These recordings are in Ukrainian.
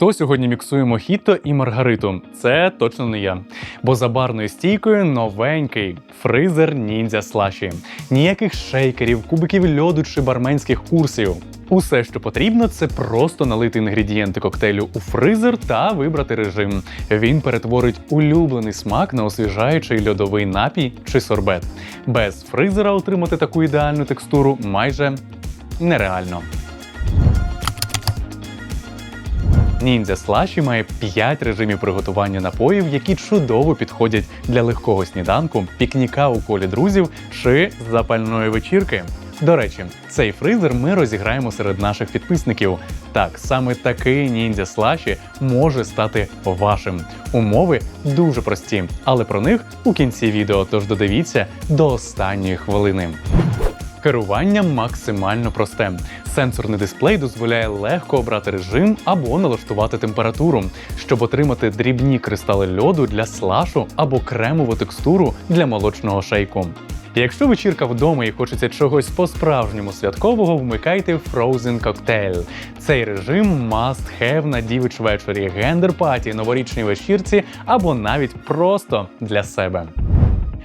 Хто сьогодні міксує мохіто і маргариту? Це точно не я. Бо за барною стійкою новенький фризер ніндзя слаші. Ніяких шейкерів, кубиків льоду чи барменських курсів. Усе, що потрібно, це просто налити інгредієнти коктейлю у фризер та вибрати режим. Він перетворить улюблений смак на освіжаючий льодовий напій чи сорбет. Без фризера отримати таку ідеальну текстуру майже нереально. Ніндзя Слаші має 5 режимів приготування напоїв, які чудово підходять для легкого сніданку, пікніка у колі друзів чи запальної вечірки. До речі, цей фризер ми розіграємо серед наших підписників. Так, саме такий ніндзя слаші може стати вашим. Умови дуже прості, але про них у кінці відео. Тож додивіться до останньої хвилини. Керування максимально просте. Сенсорний дисплей дозволяє легко обрати режим або налаштувати температуру, щоб отримати дрібні кристали льоду для слашу або кремову текстуру для молочного шейку. Якщо вечірка вдома і хочеться чогось по-справжньому святкового, вмикайте Frozen Cocktail. Цей режим must have на дівич вечорі, гендер-паті, новорічній вечірці або навіть просто для себе.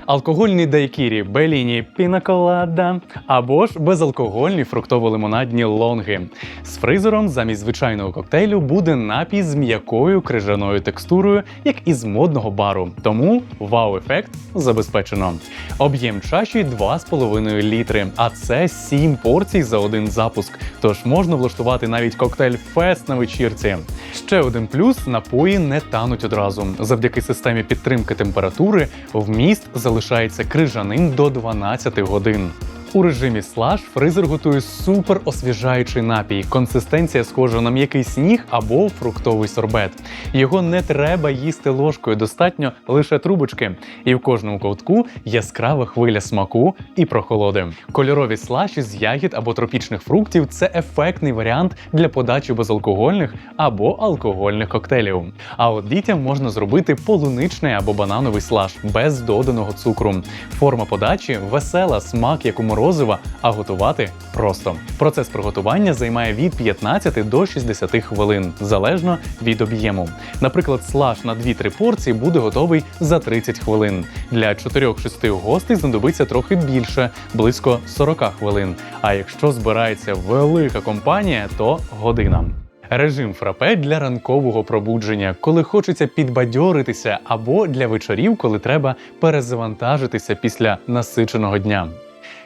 Алкогольні дайкірі, беліні, пінаколада або ж безалкогольні фруктово-лимонадні лонги. З фризером замість звичайного коктейлю буде напій з м'якою крижаною текстурою, як із модного бару. Тому вау-ефект забезпечено. Об'єм чаші 2,5 літри, а це 7 порцій за один запуск. Тож можна влаштувати навіть коктейль фест на вечірці. Ще один плюс напої не тануть одразу. Завдяки системі підтримки температури вміст залишається крижаним до 12 годин. У режимі слаж фризер готує супер освіжаючий напій. Консистенція схожа на м'який сніг або фруктовий сорбет. Його не треба їсти ложкою, достатньо лише трубочки. І в кожному ковтку яскрава хвиля смаку і прохолоди. Кольорові слаші з ягід або тропічних фруктів це ефектний варіант для подачі безалкогольних або алкогольних коктейлів. А от дітям можна зробити полуничний або банановий слаж без доданого цукру. Форма подачі весела, смак як у морозива, а готувати просто. Процес приготування займає від 15 до 60 хвилин, залежно від об'єму. Наприклад, слаж на 2-3 порції буде готовий за 30 хвилин. Для 4-6 гостей знадобиться трохи більше, близько 40 хвилин. А якщо збирається велика компанія, то година. Режим фрапе для ранкового пробудження, коли хочеться підбадьоритися, або для вечорів, коли треба перезавантажитися після насиченого дня.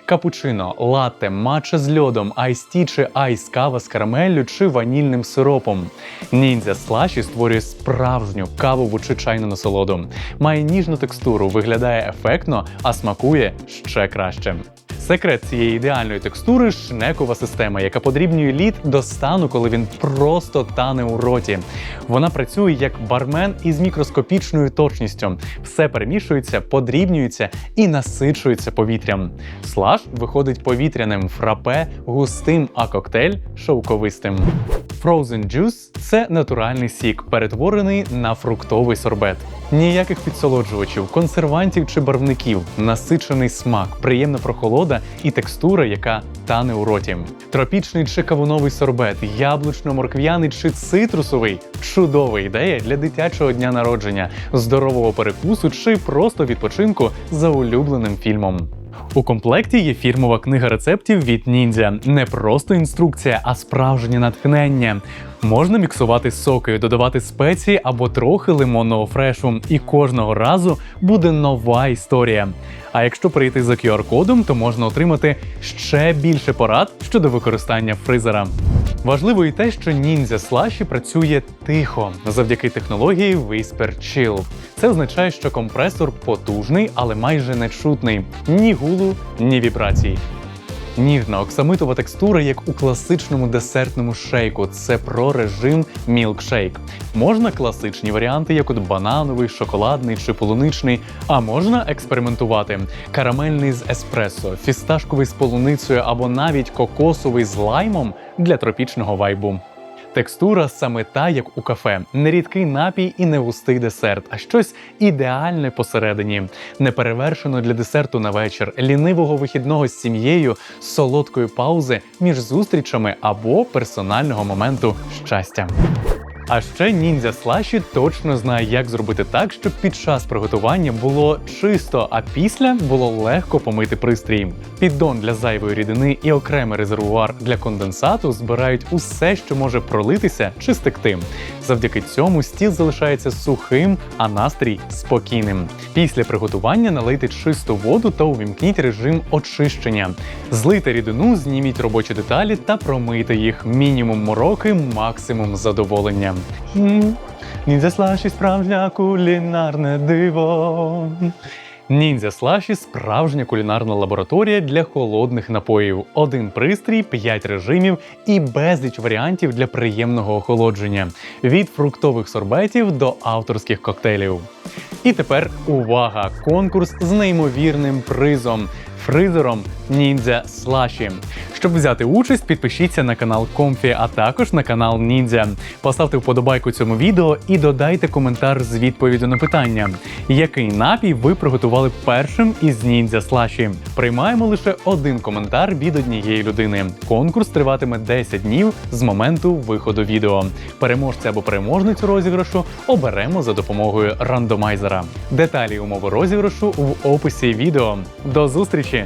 Капучино, латте, матча з льодом, айсті чи айс кава з карамеллю чи ванільним сиропом. Ніндзя слаші створює справжню кавову чи чайну насолоду. Має ніжну текстуру, виглядає ефектно, а смакує ще краще. Секрет цієї ідеальної текстури шнекова система, яка подрібнює лід до стану, коли він просто тане у роті. Вона працює як бармен із мікроскопічною точністю. Все перемішується, подрібнюється і насичується повітрям. Слаж виходить повітряним, фрапе густим, а коктейль шовковистим. Frozen Juice – це натуральний сік, перетворений на фруктовий сорбет. Ніяких підсолоджувачів, консервантів чи барвників, насичений смак, приємна прохолода і текстура, яка тане у роті. Тропічний чи кавуновий сорбет, яблучно-морквяний чи цитрусовий чудова ідея для дитячого дня народження, здорового перекусу чи просто відпочинку за улюбленим фільмом. У комплекті є фірмова книга рецептів від ніндзя. Не просто інструкція, а справжнє натхнення. Можна міксувати соки, додавати спеції або трохи лимонного фрешу, і кожного разу буде нова історія. А якщо прийти за QR-кодом, то можна отримати ще більше порад щодо використання фризера. Важливо і те, що ніндзя слаші працює тихо завдяки технології Whisper Chill. Це означає, що компресор потужний, але майже нечутний. Ні гулу, ні вібрацій. Ніжна оксамитова текстура, як у класичному десертному шейку. Це про режим мілкшейк. Можна класичні варіанти, як от банановий, шоколадний чи полуничний, а можна експериментувати. Карамельний з еспресо, фісташковий з полуницею або навіть кокосовий з лаймом для тропічного вайбу. Текстура саме та, як у кафе, нерідкий напій і не густий десерт, а щось ідеальне посередині, неперевершено для десерту на вечір, лінивого вихідного з сім'єю, солодкої паузи між зустрічами або персонального моменту щастя. А ще ніндзя слаші точно знає, як зробити так, щоб під час приготування було чисто, а після було легко помити пристрій. Піддон для зайвої рідини і окремий резервуар для конденсату збирають усе, що може пролитися чи стекти. Завдяки цьому стіл залишається сухим, а настрій спокійним. Після приготування налийте чисту воду та увімкніть режим очищення. Злийте рідину, зніміть робочі деталі та промийте їх. Мінімум мороки, максимум задоволення. Ніндзя слаші справжня кулінарне диво. Ніндзя слаші справжня кулінарна лабораторія для холодних напоїв. Один пристрій, 5 режимів і безліч варіантів для приємного охолодження від фруктових сорбетів до авторських коктейлів. І тепер увага! Конкурс з неймовірним призом фризером Ніндзя Слаші. Щоб взяти участь, підпишіться на канал Комфі, а також на канал Ніндзя. Поставте вподобайку цьому відео і додайте коментар з відповіддю на питання, який напій ви приготували першим із ніндзя слаші. Приймаємо лише один коментар від однієї людини. Конкурс триватиме 10 днів з моменту виходу відео. Переможця або переможницю розіграшу оберемо за допомогою рандомайзера. Деталі умови розіграшу в описі відео. До зустрічі!